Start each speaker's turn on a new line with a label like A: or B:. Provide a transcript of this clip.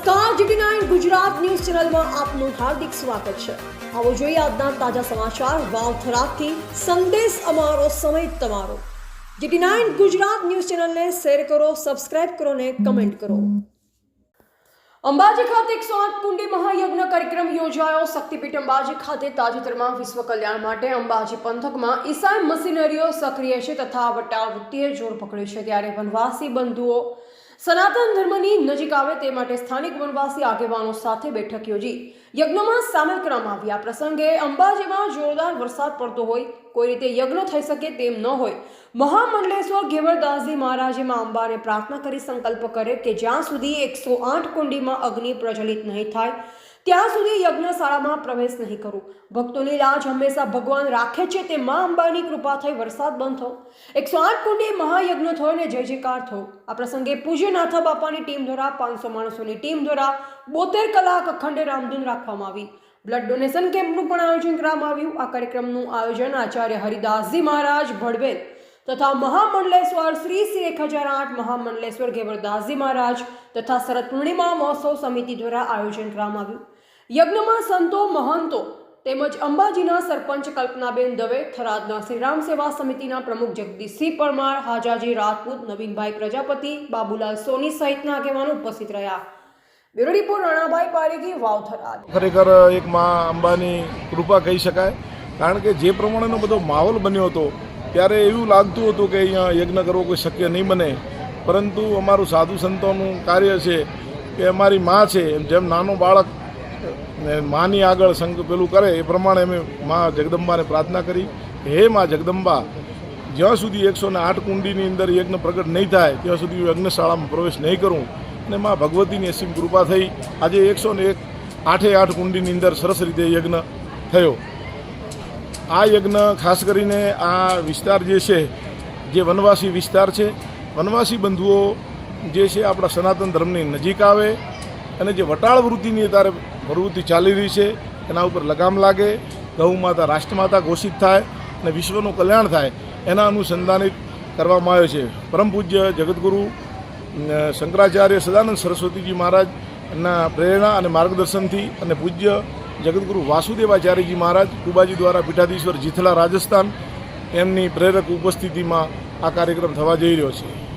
A: નમસ્કાર GT Gujarat news ચેનલમાં આપનું હાર્દિક સ્વાગત છે. આવો જોઈએ આજના તાજા સમાચાર વાવથરાથી સંદેશ અમારો, સમય તમારો. જીટી નાઇન ગુજરાત ન્યૂઝ ચેનલને શેર કરો, સબસ્ક્રાઇબ કરો ને કમેન્ટ કરો. અંબાજી ખાતે એકસો આઠ કુંડી મહાયજ્ઞ કાર્યક્રમ યોજાયો. શક્તિપીઠ અંબાજી ખાતે તાજેતરમાં વિશ્વ કલ્યાણ માટે અંબાજી પંથકમાં ઈસાઈ મશીનરીઓ સક્રિય છે તથા વટાવૃત્તિએ જોર પકડ્યું છે. ત્યારે વનવાસી બંધુઓ સનાતન ધર્મની નજીક આવે તે માટે સ્થાનિક વનવાસી આગેવાનો સાથે બેઠક યોજી. યજ્ઞમાં સામેલ કરવામાં આવી આ પ્રસંગે અંબાજીમાં જોરદાર વરસાદ પડતો હોય, કોઈ રીતે યજ્ઞ થઈ શકે તેમ ન હોય. મહામંડલેશ્વર ઘેવરદાસજી મહારાજે માં અંબાને પ્રાર્થના કરી સંકલ્પ કરે કે જ્યાં સુધી એકસો આઠ કુંડીમાં અગ્નિ પ્રજ્વલિત નહીં થાય, ત્યાં સુધી યજ્ઞશાળામાં પ્રવેશ નહીં કરું. ભક્તોની લાજ હંમેશા ભગવાન રાખે છે તે મા અંબાની કૃપા થઈ વરસાદ બંધ થયો એકસો આઠ કુંડી મહાયજ્ઞ થયો ને જય જયકાર થયો આ પ્રસંગે પૂજ્યનાથ બાપાની ટીમ દ્વારા પાંચસો માણસોની ટીમ દ્વારા બોતેર કલાક અખંડ રામધૂન રાખવામાં આવી. બ્લડ ડોનેશન કેમ્પનું પણ આયોજન કરવામાં આવ્યું. આ કાર્યક્રમનું આયોજન આચાર્ય હરિદાસજી મહારાજ ભડવેલ તથા મહામંડલેશ્વર શ્રી શ્રી એક હજાર આઠ મહામંડલેશ્વર ઘેવરદાસજી મહારાજ તથા શરદ પૂર્ણિમા મહોત્સવ સમિતિ દ્વારા આયોજન કરવામાં આવ્યું. યજ્ઞમાં સંતો, મહંતો તેમજ અંબાજીના સરપંચ કલ્પનાબેન દવે, થરાદના શ્રીરામ સેવા સમિતિના પ્રમુખ જગદીશસિંહ પરમાર, હાજાજી રાજપૂત, નવીનભાઈ પ્રજાપતિ, બાબુલાલ સોની સહિતના આગેવાનો ઉપસ્થિત રહ્યા. Bureau report Ranabhai Parekhi, Vav Tharad.
B: ખરેખર એક માં અંબાની કૃપા કહી શકાય. કારણ કે જે પ્રમાણેનો બધો માહોલ બન્યો હતો ત્યારે એવું લાગતું હતું કે અહીંયા યજ્ઞ કરવો કોઈ શક્ય નહીં બને. પરંતુ અમારું સાધુ સંતોનું કાર્ય છે કે અમારી માં છે, જેમ નાનો બાળક, ને માની આગળ સંગ પેલું કરે, એ પ્રમાણે અમે મા જગદંબાને પ્રાર્થના કરી હે મા જગદંબા, જ્યાં સુધી એકસો ને આઠ કુંડીની અંદર યજ્ઞ પ્રગટ નહીં થાય, ત્યાં સુધી હું યજ્ઞશાળામાં પ્રવેશ નહીં કરું. અને મા ભગવતીની અસીમ કૃપા થઈ. આજે એકસો ને એક આઠે આઠ કુંડીની અંદર સરસ રીતે યજ્ઞ થયો. આ યજ્ઞ ખાસ કરીને આ વિસ્તાર જે છે, જે વનવાસી વિસ્તાર છે, વનવાસી બંધુઓ જે છે આપણા સનાતન ધર્મની નજીક આવે અને જે વટાળ વૃત્તિની અત્યારે પ્રવૃત્તિ ચાલી રહી છે, એના ઉપર લગામ લાગે, ગૌ માતા રાષ્ટ્રમાતા ઘોષિત થાય અને વિશ્વનું કલ્યાણ થાય, એના અનુસંધાનિત કરવામાં આવે છે. પરમ પૂજ્ય જગતગુરુ શંકરાચાર્ય સદાનંદ સરસ્વતીજી મહારાજના પ્રેરણા અને માર્ગદર્શનથી અને પૂજ્ય જગતગુરુ વાસુદેવાચાર્યજી મહારાજ કુબાજી દ્વારા પીઠાધીશ્વર જીથલા રાજસ્થાન એમની પ્રેરક ઉપસ્થિતિમાં આ કાર્યક્રમ થવા જઈ રહ્યો છે.